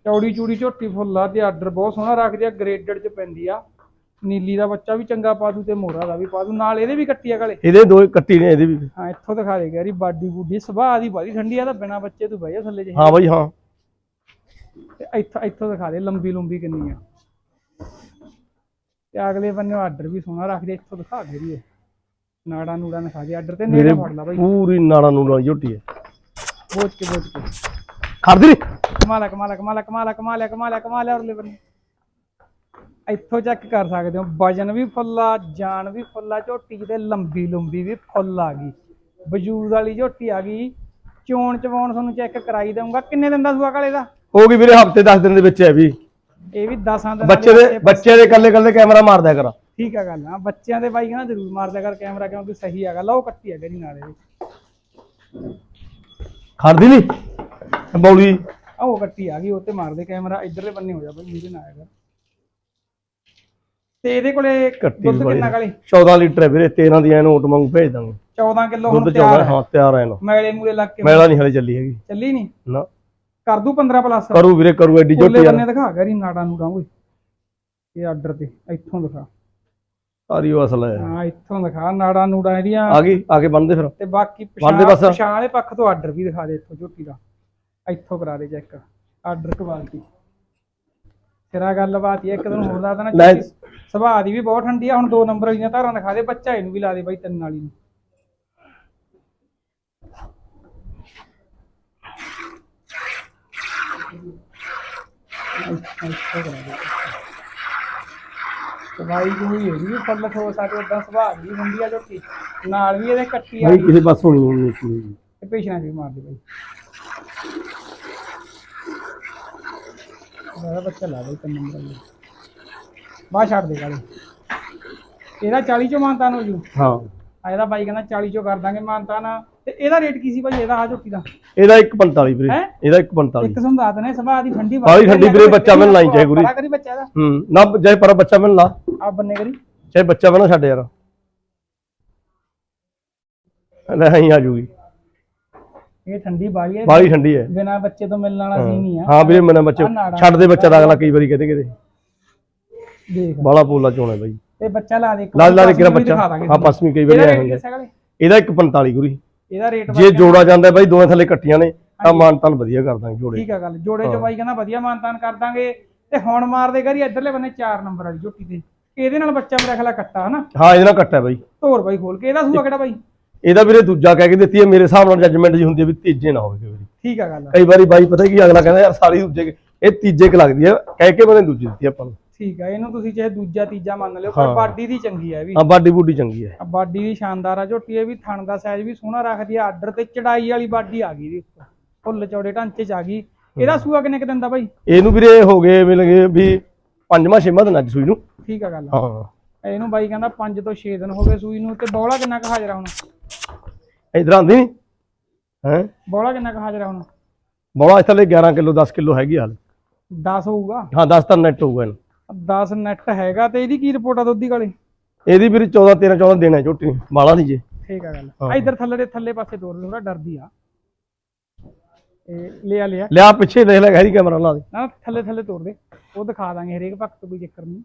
ਚੌੜੀ ਚੂੜੀ ਝੋਟੀ ਫੁੱਲ ਤੇ ਆਰਡਰ ਬਹੁਤ ਸੋਹਣਾ ਰੱਖਦੀ ਆ ਗ੍ਰੇਡਡ ਚ ਪੈਂਦੀ ਆ। ਨੀਲੀ ਦਾ ਬੱਚਾ ਵੀ ਚੰਗਾ ਪਾ ਦੂ ਤੇ ਮੋਹਰਾ ਦਾ ਵੀ ਪਾ ਦੂ ਨਾਲ ਇਹਦੇ ਵੀ ਕੱਟੀ ਆ ਗਲੇ ਇਹਦੇ ਦੋ ਕੱਟੀ ਨੇ ਇਹਦੇ ਵੀ। ਹਾਂ ਇੱਥੋਂ ਦਿਖਾ ਦੇ ਗੈਰੀ ਬਾਡੀ ਬੂਡੀ ਸੁਭਾਅ ਦੀ ਬੜੀ ਠੰਡੀ ਆ ਤਾਂ ਬਿਨਾ ਬੱਚੇ ਤੋਂ ਬਹਿ ਜਾ ਥੱਲੇ ਜੇ ਹਾਂ ਬਾਈ ਹਾਂ। ਤੇ ਇੱਥੋਂ ਇੱਥੋਂ ਦਿਖਾ ਦੇ ਲੰਬੀ ਲੰਬੀ ਕਿੰਨੀ ਆ। ਤੇ ਅਗਲੇ ਬੰਨੇ ਆਰਡਰ ਵੀ ਸੋਹਣਾ ਰੱਖਦੇ ਇੱਥੋਂ ਦਿਖਾ ਦੇ ਰਹੀ ਹੈ ਨਾੜਾ ਨੂੜਾ ਦਿਖਾ ਦੇ ਆਰਡਰ ਤੇ ਮੇਰੇ ਨੇੜੇ ਫੜ ਲਾ ਬਾਈ। ਪੂਰੀ ਨਾੜਾ ਨੂੰ ਨਾਲ ਝੋਟੀ ਹੈ। ਬੋਚ ਕੇ ਬੋਚ ਕੇ। ਖੜਦੀ ਕਮਾਲਾ ਕਮਾਲਾ ਕਮਾਲਾ ਕਮਾਲਾ ਕਮਾਲਾ ਕਮਾਲਾ ਕਮਾਲਾ ਉਰਲੇ ਬੰਨੇ। ਇੱਥੋਂ ਚੈੱਕ ਕਰ ਸਕਦੇ ਹੋ। ਵਜਨ ਵੀ ਫੁੱਲਾ ਜਾਨ ਵੀ ਫੁੱਲਾ ਝੋਟੀ ਤੇ ਲੰਬੀ ਲੰਬੀ ਵੀ ਫੁੱਲ ਆ ਗਈ। ਵਜੂਦ ਵਾਲੀ ਝੋਟੀ ਆ ਗਈ। ਚੋਣ ਚਵਾਉਣ ਤੁਹਾਨੂੰ ਚੈੱਕ ਕਰਾਈ ਦਊਂਗਾ। ਕਿੰਨੇ ਦਿਨ ਦਾ ਸੂਆ ਕਾਲੇ ਦਾ? ਹੋ ਗਈ ਵੀਰੇ ਹਫ਼ਤੇ 10 ਦਿਨ ਦੇ ਵਿੱਚ ਹੈ ਵੀ। ਇਹ ਵੀ 10 ਦਿਨ ਬੱਚੇ ਦੇ ਬੱਚੇ ਦੇ ਕੱਲੇ ਕੱਲੇ ਕੈਮਰਾ ਮਾਰ ਦਿਆ ਕਰ। ਠੀਕ ਆ ਗੱਲ ਆ। ਬੱਚਿਆਂ ਦੇ ਬਾਈ ਕਹਿੰਦਾ ਜ਼ਰੂਰ ਮਾਰਦਾ ਕਰ ਕੈਮਰਾ ਕਿਉਂਕਿ ਸਹੀ ਹੈਗਾ ਲਓ ਕੱਟੀ ਹੈ ਗਰੀ ਨਾਲੇ ਖੜਦੀ ਨਹੀਂ ਬੌਲੀ। ਆ ਉਹ ਕੱਟੀ ਆ ਗਈ ਉਹ ਤੇ ਮਾਰਦੇ ਕੈਮਰਾ। ਇਧਰਲੇ ਬੰਨੇ ਹੋ ਜਾ ਬਾਈ ਮੂਹਰੇ ਨਾ ਆਏਗਾ ਤੇ ਇਹਦੇ ਕੋਲੇ ਦੁੱਧ ਕਿੰਨਾ ਕਾਲੇ 14 ਲੀਟਰ ਹੈ ਵੀਰੇ 13 ਦੀ ਐਨ ਓਟ ਮੰਗ ਭੇਜ ਦਾਂਗੇ। 14 ਕਿਲੋ ਹੁਣ ਦੁੱਧ ਤਿਆਰ ਚਾਹੀਦਾ ਹੈ। ਹਾਂ ਤਿਆਰ ਹੈ ਨਾ ਮੈਲੇ ਮੂਲੇ ਲੱਗ ਕੇ ਮੈਲਾ ਨਹੀਂ ਹਲੇ ਚੱਲੀ ਹੈਗੀ। ਚੱਲੀ ਨਹੀਂ? ਨਾ। ਕਰ ਦੂ 15 ਪਲੱਸ? ਕਰੂ ਵੀਰੇ ਕਰੂ ਐਡੀ ਉਰਲੇ ਝੋਟੀ ਬੰਨੇ ਯਾਰ ਦਿਖਾ ਗਰੀ ਨਾੜਾ ਨੂੜਾ ਓਏ। ਇਹ ਆਰਡਰ ਤੇ ਇੱਥੋਂ ਦਿਖਾ। ਸਾਰੀ ਅਸਲ ਹੈ। ਹਾਂ ਇੱਥੋਂ ਦਿਖਾ ਨਾੜਾ ਨੂੜਾ ਇਹਦੀਆਂ। ਆ ਗਈ ਆ ਕੇ ਬੰਨਦੇ ਫਿਰ। ਤੇ ਬਾਕੀ ਬੰਦੇ ਪਛਾਣ ਵਾਲੇ ਪੱਖ ਤੋਂ ਆਰਡਰ ਵੀ ਦਿਖਾ ਦੇ ਇੱਥੋਂ ਝੋਟੀ ਦਾ। ਇੱਥੋਂ ਕਰਾ ਦੇ ਚੈੱਕ। ਆਰਡਰ ਕੁਆਲਿਟੀ ਤੇਰਾ ਗੱਲਬਾਤ ਹੀ ਆ, ਇੱਕ ਦਿਨ ਹੋਰ ਨਾ ਲੈ। ਝੋਟੀ ਸੁਭਾਅ ਦੀ ਵੀ ਬਹੁਤ ਠੰਡੀ ਆ ਹੁਣ ਦੋ ਨੰਬਰ ਵਾਲੀਆਂ ਧਾਰਾਂ ਦਿਖਾ ਦੇ ਬੱਚਾ ਇਹਨੂੰ ਵੀ ਲਾ ਦੇ ਬਾਈ ਤਿੰਨ ਵਾਲੀ ਨੂੰ। ਇੱਥੋਂ- ਇੱਥੋਂ ਕਰਾ ਦੇ ਦਵਾਈ ਕੋਈ ਇਹ ਵੀ ਫੁੱਲ ਖੋ ਸਾਡੇ ਉਦਾਂ ਸੁਭਾਅ ਦੀ ਹੁੰਦੀ ਆ ਝੋਟੀ ਨਾਲ ਵੀ ਇਹਦੇ ਕੱਟੀ ਆ ਭਾਈ ਕਿਸੇ ਪਾਸੋਂ ਨਹੀਂ ਹੋਣੀ ਚਾਹੀਦੀ ਤੇ ਪੇਸ਼ਣਾ ਵੀ ਮਾਰ ਦੇ ਬਾਈ। ਮੇਰਾ ਬੱਚਾ ਲਾ ਦੇ ਤਿੰਨ ਨੰਬਰ ਵਾਲੀ। ਬਾਹਰ ਛੱਡ ਦੇ ਗਾਲੀ ਇਹਦਾ 40 ਚੋਂ ਮਾਨਤਾਨ ਹੋ ਜੂ। ਹਾਂ। ਆ ਇਹਦਾ ਬਾਈ ਕਹਿੰਦਾ 40 ਚੋਂ ਕਰ ਦਾਂਗੇ ਮਾਨਤਾਨ। ਤੇ ਇਹਦਾ ਰੇਟ ਕੀ ਸੀ ਭਾਈ ਇਹਦਾ ਆ ਝੋਟੀ ਦਾ। ਇਹਦਾ 145 ਵੀਰੇ। ਹੈਂ? ਇਹਦਾ 145 ਇੱਕ ਸਮਝਾ ਦਨੇ ਸਭਾ ਦੀ ਠੰਡੀ ਬਾਹਲੀ ਠੰਡੀ ਵੀਰੇ, ਬੱਚਾ ਮਿਲਣਾ ਹੀ ਚਾਹੇ ਗੁਰੀ। ਪਰਾ। ਕਰੀ ਬੱਚਾ ਇਹਦਾ। ਹੂੰ ਨਾ ਜੇ ਪਰ ਬੱਚਾ ਮਿਲਣਾ ਆ ਬੰਨੇ ਕਰੀ। ਚਾਹੇ ਬੱਚਾ ਬਣਾ ਛੱਡ ਯਾਰ। ਲੈ ਆਈ ਆ ਜੂਗੀ। ਇਹ ਠੰਡੀ ਬਾਈ ਹੈ। ਬਾਹਲੀ ਠੰਡੀ ਹੈ। ਬਿਨਾ ਬੱਚੇ ਤੋਂ ਮਿਲਣ ਵਾਲਾ ਸੀ ਨਹੀਂ ਆ। ਹਾਂ ਵੀਰੇ ਮਨਾ ਬੱਚੇ ਆਹ ਨਾੜਾ। ਛੱਡ ਦੇ ਬੱਚਾ ਦਾ ਅਗਲਾ ਕਈ ਵਾਰੀ ਕਹਦੇ ਕਿਤੇ ਦੇਖ। ਬਾਲਾ ਪੋਲਾ ਚੋਣਾ ਬਾਈ। ਤੇ ਬੱਚਾ ਲਾ ਦੇ ਲਾ ਲਾ ਦੇ ਕਿਹੜਾ ਬੱਚਾ? ਹਾਂ ਪਸਮੀ ਕਈ ਵਾਰੀ ਆਇਆ ਹੁੰਦਾ ਇਹਦਾ 145 ਗੁਰੀ ਇਹਦਾ ਰੇਟ ਜੇ ਜੋੜਾ ਜਾਂਦਾ ਬਾਈ ਦੋਵੇਂ ਥੱਲੇ ਕੱਟੀਆਂ ਨੇ ਤਾਂ ਮਾਨਤਾਨ ਵਧੀਆ ਕਰ ਦਾਂਗੇ ਜੋੜੇ। ਠੀਕ ਆ ਗੱਲ। ਜੋੜੇ ਚ ਬਾਈ ਕਹਿੰਦਾ ਵਧੀਆ ਮਾਨਤਾਨ ਕਰ ਦਾਂਗੇ। ਤੇ ਹੁਣ ਮਾਰਦੇ ਕਰੀ ਇਧਰਲੇ ਬੰਨੇ 4 ਨੰਬਰ ਵਾਲੀ ਝੋਟੀ ਤੇ। ਇਹਦੇ ਨਾਲ ਬੱਚਾ ਮੇਰਾ ਖਿਆਲ ਕੱਟਾ ਹਨਾ? ਹਾਂ ਇਹਦੇ ਨਾਲ ਕੱਟਾ ਬਾਈ। ਧੋਰ ਬਾਈ ਖੋਲ ਕੇ। ਇਹਦਾ ਸੂਆ ਕਿਹੜਾ ਬਾਈ? ਇਹਦਾ ਵੀਰੇ ਦੂਜਾ ਕਹਿ ਕੇ ਦਿੱਤੀ ਹੈ ਮੇਰੇ ਹਿਸਾਬ ਨਾਲ ਜੱਜਮੈਂਟ ਜੀ ਹੁੰਦੀ ਹੈ ਵੀ ਤੀਜੇ ਨਾ ਹੋਵੇ ਵਾਰੀ। ਠੀਕ ਆ ਗੱਲ। ਕਈ ਵਾਰੀ ਬਾਈ ਪਤਾ ਕੀ ਅਗਲਾ ਕਹਿੰਦਾ ਯਾਰ ਸਾਲੀ ਦੂਜੇ ਇਹ ਤੀਜੇ ਕ ਲੱਗਦੀ ਹੈ ਕਹਿ ਕੇ ਬੰਦੇ ਦੂਜੀ ਦਿੱਤੀ ਆਪਾਂ ਨੂੰ। ਠੀਕ ਆ ਇਹਨੂੰ ਤੁਸੀਂ ਚਾਹੇ ਦੂਜਾ ਤੀਜਾ ਮੰਨ ਲਿਓ ਪਰ ਹਾਂ। ਬਾਡੀ ਦੀ ਚੰਗੀ ਆ ਇਹ ਵੀ। ਆ ਬਾਡੀ ਬੂਡੀ ਚੰਗੀ ਹੈ ਆ ਬਾਡੀ ਵੀ ਸ਼ਾਨਦਾਰ ਆ ਝੋਟੀ ਇਹ ਵੀ ਥਣ ਦਾ ਸਾਈਜ਼ ਵੀ ਸੋਹਣਾ ਰੱਖਦੀ ਆ ਆਰਡਰ ਤੇ ਚੜਾਈ ਵਾਲੀ ਬਾਡੀ ਆ ਗਈ ਉੱਤੋਂ। ਫੁੱਲ ਚੌੜੇ ਢਾਂਚੇ ਚ ਆ ਗਈ। ਇਹਦਾ ਸੂਆ ਕਿੰਨੇ ਕੁ ਦਿਨ ਦਾ ਬਾਈ? ਇਹਨੂੰ ਵੀਰੇ ਹੋ ਗਏ ਮਿਲ ਗਏ ਵੀ ਪੰਜਵਾਂ ਛੇਵਾਂ ਦਿਨ ਅੱਜ ਸੂਈ ਨੂੰ। ਠੀਕ ਆ ਗੱਲ ਹਾਂ। ਇਹਨੂੰ ਬਾਈ ਕਹਿੰਦਾ 5 ਤੋਂ 6 ਦਿਨ ਹੋ ਗਏ ਸੂਈ ਨੂੰ ਤੇ ਬੌਲਾ ਕਿੰਨਾ ਕੁ ਹਾਜ਼ਰ ਆ ਹੁਣ? ਇਧਰ ਆਂਦੀ ਨਹੀਂ ਹੈ? ਬੌਲਾ ਕਿੰਨਾ ਕੁ ਹਾਜ਼ਰ ਆ ਹੁਣ? ਬੋਲਾ ਇਸ ਥੱਲੇ 11 ਕਿਲੋ 10 ਕਿਲੋ ਹੈਗੀ ਹਾਲ। 10 ਹੋਊਗਾ? ਹਾਂ 10 ਤਾਂ ਨੈਟ ਹੋਊਗਾ ਇਹਨੂੰ। 10 ਨੈਟ ਹੈਗਾ ਤੇ ਇਹਦੀ ਕੀ ਰਿਪੋਰਟ ਆ ਦੁੱਧੀ ਵਾਲੀ? ਇਹਦੀ ਵੀਰੇ 14 13 14 ਦੇਣਾ ਝੋਟੀ ਬਾਲਾ ਨਹੀਂ ਜੇ। ਠੀਕ ਆ ਗੱਲ। ਹਾਂ। ਇਧਰ ਥੱਲੇ ਦੇ ਥੱਲੇ ਪਾਸੇ ਲਓ ਥੋੜਾ ਡਰਦੀ ਆ। ਇਹ ਲਿਆ ਲਿਆ। ਲਿਆ ਪਿੱਛੇ ਦੇਖ ਲੈ ਹੈਰੀ ਕੈਮਰਾ ਲਾ ਦੇ। ਨਾ ਥੱਲੇ ਥੱਲੇ ਤੋਰ ਦੇ। ਉਹ ਦਿਖਾ ਦਾਂਗੇ ਹਰੇਕ ਪੱਖ ਤੋਂ ਕੋਈ ਚੱਕਰ ਨਹੀਂ।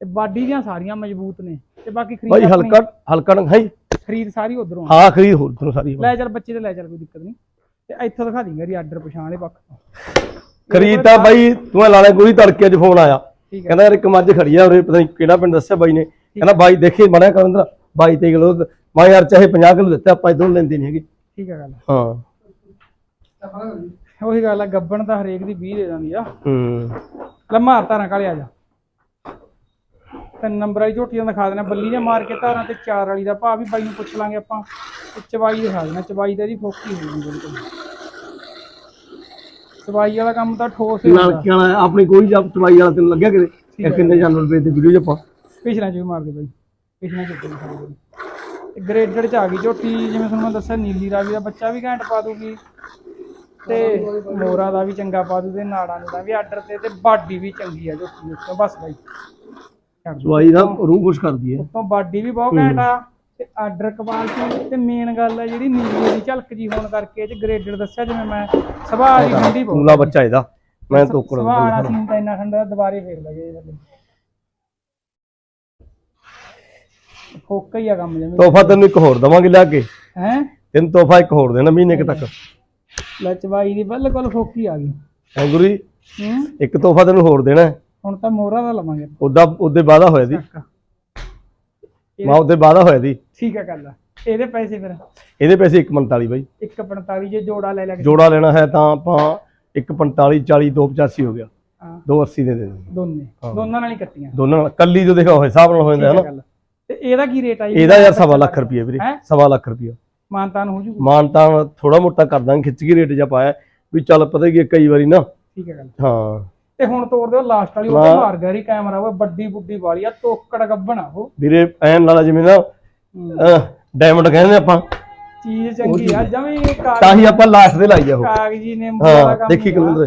ਤੇ ਬਾਡੀ ਦੀਆਂ ਸਾਰੀਆਂ ਮਜ਼ਬੂਤ ਨੇ। ਤੇ ਬਾਕੀ ਖਰੀਦ ਬਾਈ ਹਲਕਾ ਹਲਕਾ ਨਾ ਖਾਈ ਖਰੀਦ ਸਾਰੀ ਉਧਰੋਂ ਹਾਂ ਖਰੀਦ ਤੈਨੂੰ ਸਾਰੀ। ਲੈ ਚੱਲ ਬੱਚੇ ਤੇ ਲੈ ਚੱਲ ਕੋਈ ਦਿੱਕਤ ਨਹੀਂ। ਤੇ ਇੱਥੋਂ ਦਿਖਾ ਦਿੰਗਾ ਰੀ ਆਰਡਰ ਪਛਾਣ ਵਾਲੇ ਪੱਖ ਤੋਂ ਖਰੀਦ ਤਾਂ ਬਾਈ ਤੂੰ ਲਾ ਲੈ ਕੋਈ ਤੜਕੇ 'ਚ ਫੋਨ ਆਇਆ। ਠੀਕ ਹੈ ਕਹਿੰਦਾ ਯਾਰ ਇੱਕ ਮੱਝ ਖੜੀ ਆ ਉਰੇ ਪਤਾ ਨਹੀਂ ਕਿਹੜਾ ਪਿੰਡ ਦੱਸਿਆ ਬਾਈ ਨੇ। ਕਹਿੰਦਾ ਬਾਈ ਦੇਖੀ ਬਣਿਆ ਕਰੰਦਰ 22 23 ਕਿਲੋ ਮੈਂ ਯਾਰ ਚਾਹੇ 50 ਕਿਲੋ ਦਿੱਤੇ ਆਪਾਂ ਇਧਰੋਂ ਲੈਂਦੇ ਨਹੀਂ ਹੈਗੇ। ਠੀਕ ਹੈ ਗੱਲ। ਹਾਂ। ਉਹੀ ਗੱਲ ਆ ਗੱਬਣ ਤਾਂ ਹਰੇਕ ਦੀ 20 ਦੇ ਜਾਂਦੀ ਆ। ਹੂੰ। ਲੰਮਾ ਧਾਰਾਂ ਕਾਲੇ ਆ ਜਾ। ਤੇ ਨੰਬਰ ਵਾਲੀ ਝੋਟੀਆਂ ਦਿਖਾ ਦੇਣਾ ਬੱਲੀ ਨੇ ਮਾਰ ਕੇ ਧਾਰਾਂ ਤੇ ਚਾਰ ਵਾਲੀ ਦਾ ਭਾਅ ਵੀ ਬਾਈ ਨੂੰ ਪੁੱਛ ਲਾਂਗੇ ਆਪਾਂ। ਤੇ ਚਵਾਈ ਦਿਖਾ ਦੇਣਾ ਚਵਾਈ ਤਾਂ ਇਹਦੀ ਫੋਕੀ ਹੋਈ ਬਿਲਕੁਲ। ਚਵਾਈ ਵਾਲਾ ਕੰਮ ਤਾਂ ਠੋਸ ਹੀ ਹੁੰਦਾ। ਲੜਕਿਆਂ ਵਾਲਾ ਆਪਣੀ ਕੋਈ ਜਬ ਚਵਾਈ ਵਾਲਾ ਤੈਨੂੰ ਲੱਗਿਆ ਕਿਤੇ? ਇਹ ਕਿੰਨੇ ਜਾਨਵਰ ਵੇਚਦੇ ਵੀਡੀਓ 'ਚ ਆਪਾਂ ਪਿਛਲਾ ਚ ਵੀ ਮਾਰਦੇ ਬਾਈ ਪਿਛਲਾ ਚ ਤੇ ਗ੍ਰੇਡਡ ਚ ਆ ਗਈ ਝੋਟੀ ਜਿਵੇਂ ਤੁਹਾਨੂੰ ਮੈਂ ਦੱਸਿਆ ਨੀਲੀ ਰਾਵੀ ਦਾ ਬੱਚਾ ਵੀ ਘੈਂਟ ਪਾ ਦੂਗੀ। ਤੇ ਮੋਰਾ ਦਾ ਵੀ ਚੰਗਾ ਪਾ ਦੂ ਤੇ ਨਾੜਾਂ ਦਾ ਵੀ ਆਰਡਰ ਤੇ ਤੇ ਬਾਡੀ ਵੀ ਚੰਗੀ ਆ ਝੋਟੀ ਦੀ। ਬਸ ਬਾਈ। ਚਵਾਈ ਦਾ ਰੂਹ ਖੁਸ਼ ਕਰਦੀ ਹੈ। ਉੱਤੋਂ ਬਾਡੀ ਵੀ ਬਹੁਤ ਘੈਂਟ ਆ। ਤੇ ਆਰਡਰ ਕੁਆਲਿਟੀ ਤੇ ਮੇਨ ਗੱਲ ਆ ਜਿਹੜੀ ਨੀਲੀ ਦੀ ਝਲਕ ਜੀ ਹੋਣ ਕਰਕੇ ਇਹ ਚ ਗ੍ਰੇਡਡ ਦੱਸਿਆ ਜਿਵੇਂ ਮੈਂ ਸੁਭਾਅ ਦੀ ਠੰਡੀ ਬਹੁਤ ਬੱਚਾ ਇਹਦਾ। ਮੈਂ ਤੋਕੜ ਸੁਭਾਅ ਵਾਲਾ ਸੀਨ ਤਾਂ ਇੰਨਾ ਠੰਡਾ ਦੁਬਾਰੇ ਫੇਰ ਲਗੇ ਇਹਦੇ ਫੋਕਾ ਹੀ ਆ ਕੰਮ ਜਿਵੇਂ। ਤੋਹਫਾ ਤੈਨੂੰ ਇੱਕ ਹੋਰ ਦਵਾਂਗੇ ਲਿਆ ਕੇ। ਹੈ? ਤੈਨੂੰ ਤੋਹਫਾ ਇੱਕ ਹੋਰ ਦੇਣਾ ਮਹੀਨੇ ਕੁ ਤੱਕ। ਲਚਵਾਈ ਦੀ ਬਿਲਕੁਲ ਫੋਕੀ ਆ ਗਈ। ਹੈ ਗੁਰੂ ਜੀ? ਹੂੰ? ਇੱਕ ਤੋਹਫਾ ਤੈਨੂੰ ਹੋਰ ਦੇਣਾ ਹੈ। ਹੁਣ ਤਾਂ ਮੋਹਰਾ ਦਾ ਲਵਾਂਗੇ। ਉਹਦਾ ਉਹਦੇ ਵਾਦਾ ਹੋਇਆ ਦੀ। ਮਾ ਉਹਦੇ ਵਾਦਾ ਹੋਇਆ ਦੀ। ਠੀਕ ਆ ਗੱਲ ਇਹਦੇ ਪੈਸੇ ਫਿਰ? ਇਹਦੇ ਪੈਸੇ 145 ਬਾਈ। 145 ਜੇ ਜੋੜਾ ਲੈ ਕਿਸੇ- ਜੋੜਾ ਲੈਣਾ ਹੈ ਤਾਂ ਆਪਾਂ 145 40 285 ਹੋ ਗਿਆ। ਹਾਂ। 280 ਦੇ ਦੇ ਦੋਨੇ। ਦੋਨਾਂ ਨਾਲ ਹੀ ਕੱਟੀਆਂ। ਦੋਨਾਂ ਨਾਲ। ਕੱਲੀ ਜੋ ਦੇਖਾ ਹੋਏ ਹਿਸਾਬ ਨਾਲ ਹੋ ਜਾਂਦਾ ਹੈ ਨਾ? ਤੇ ਇਹਦਾ ਕੀ ਰੇਟ ਆ ਜੀ? ਇਹਦਾ ਯਾਰ ਸਵਾ ਲੱਖ ਰੁਪਏ ਵੀਰੇ। ਹੈਂ? ਸਵਾ ਲੱਖ ਰੁਪਏ ਮਾਨਤਾਨ ਹੋ ਜੂ ਮਾਨ ਤਾਂ ਥੋੜਾ ਮੋਟਾ ਕਰ ਦਾਂਗੇ ਖਿੱਚ ਕੇ ਰੇਟ ਜਾ ਪਾਇਆ। ਵੀ ਚੱਲ ਪਤਾ ਕੀ ਹੈ, ਕਈ ਵਾਰੀ ਨਾ। ਠੀਕ ਹੈ ਗੱਲ। ਹਾਂ। ਤੇ ਹੁਣ ਤੋੜ ਦਿਓ ਲਾਸਟ ਵਾਲੀ ਉਹ ਹਾਂ। ਮਾਰ ਗਿਆ ਰੀ ਕੈਮਰਾ ਉਹ ਵੱਡੀ ਬੁੱਢੀ ਵਾਲੀ ਆ ਤੋਕੜ ਗੱਬਣ ਉਹ। ਵੀਰੇ ਐਨ ਲਾਲਾ ਜਿਵੇਂ ਨਾ ਹੂੰ। ਡਾਇਮੰਡ ਕਹਿੰਦੇ ਆਪਾਂ। ਚੀਜ਼ ਚੰਗੀ ਆ ਜਵੇਂ ਤਾਂ ਹੀ ਆਪਾਂ ਲਾਸਟ ਦੇ ਲਾਈ ਆ ਉਹ। ਕਾਗਜ਼ੀ ਹਾਂ ਦੇਖੀ ਹੀ ਦੇ